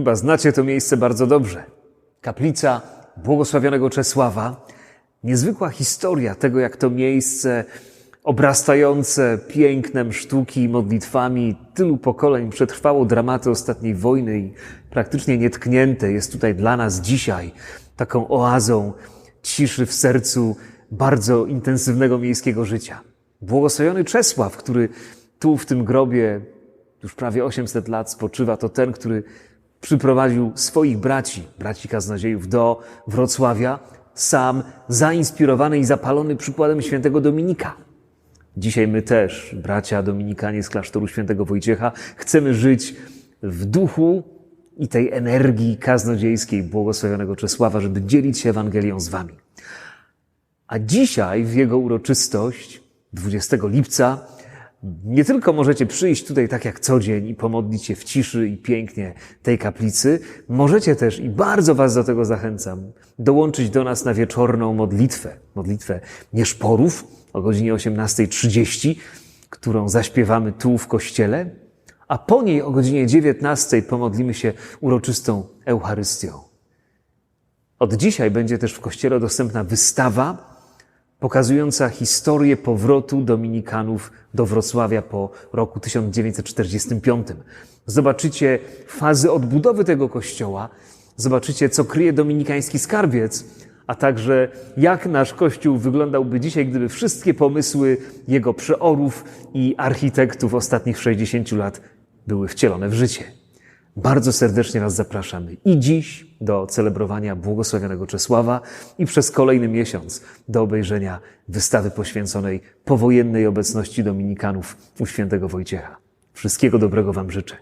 Chyba znacie to miejsce bardzo dobrze. Kaplica błogosławionego Czesława. Niezwykła historia tego, jak to miejsce obrastające pięknem sztuki, modlitwami tylu pokoleń przetrwało dramaty ostatniej wojny i praktycznie nietknięte jest tutaj dla nas dzisiaj taką oazą ciszy w sercu bardzo intensywnego miejskiego życia. Błogosławiony Czesław, który tu w tym grobie już prawie 800 lat spoczywa, to ten, który przyprowadził swoich braci, braci kaznodziejów do Wrocławia, sam zainspirowany i zapalony przykładem świętego Dominika. Dzisiaj my też, bracia dominikanie z klasztoru świętego Wojciecha, chcemy żyć w duchu i tej energii kaznodziejskiej błogosławionego Czesława, żeby dzielić się Ewangelią z wami. A dzisiaj w jego uroczystość, 20 lipca, nie tylko możecie przyjść tutaj tak jak co dzień i pomodlić się w ciszy i pięknie tej kaplicy, możecie też, i bardzo Was do tego zachęcam, dołączyć do nas na wieczorną modlitwę, modlitwę nieszporów o godzinie 18.30, którą zaśpiewamy tu w kościele, a po niej o godzinie 19.00 pomodlimy się uroczystą Eucharystią. Od dzisiaj będzie też w kościele dostępna wystawa pokazująca historię powrotu Dominikanów do Wrocławia po roku 1945. Zobaczycie fazy odbudowy tego kościoła, zobaczycie, co kryje dominikański skarbiec, a także jak nasz kościół wyglądałby dzisiaj, gdyby wszystkie pomysły jego przeorów i architektów ostatnich 60 lat były wcielone w życie. Bardzo serdecznie Was zapraszamy i dziś do celebrowania błogosławionego Czesława i przez kolejny miesiąc do obejrzenia wystawy poświęconej powojennej obecności Dominikanów u świętego Wojciecha. Wszystkiego dobrego Wam życzę.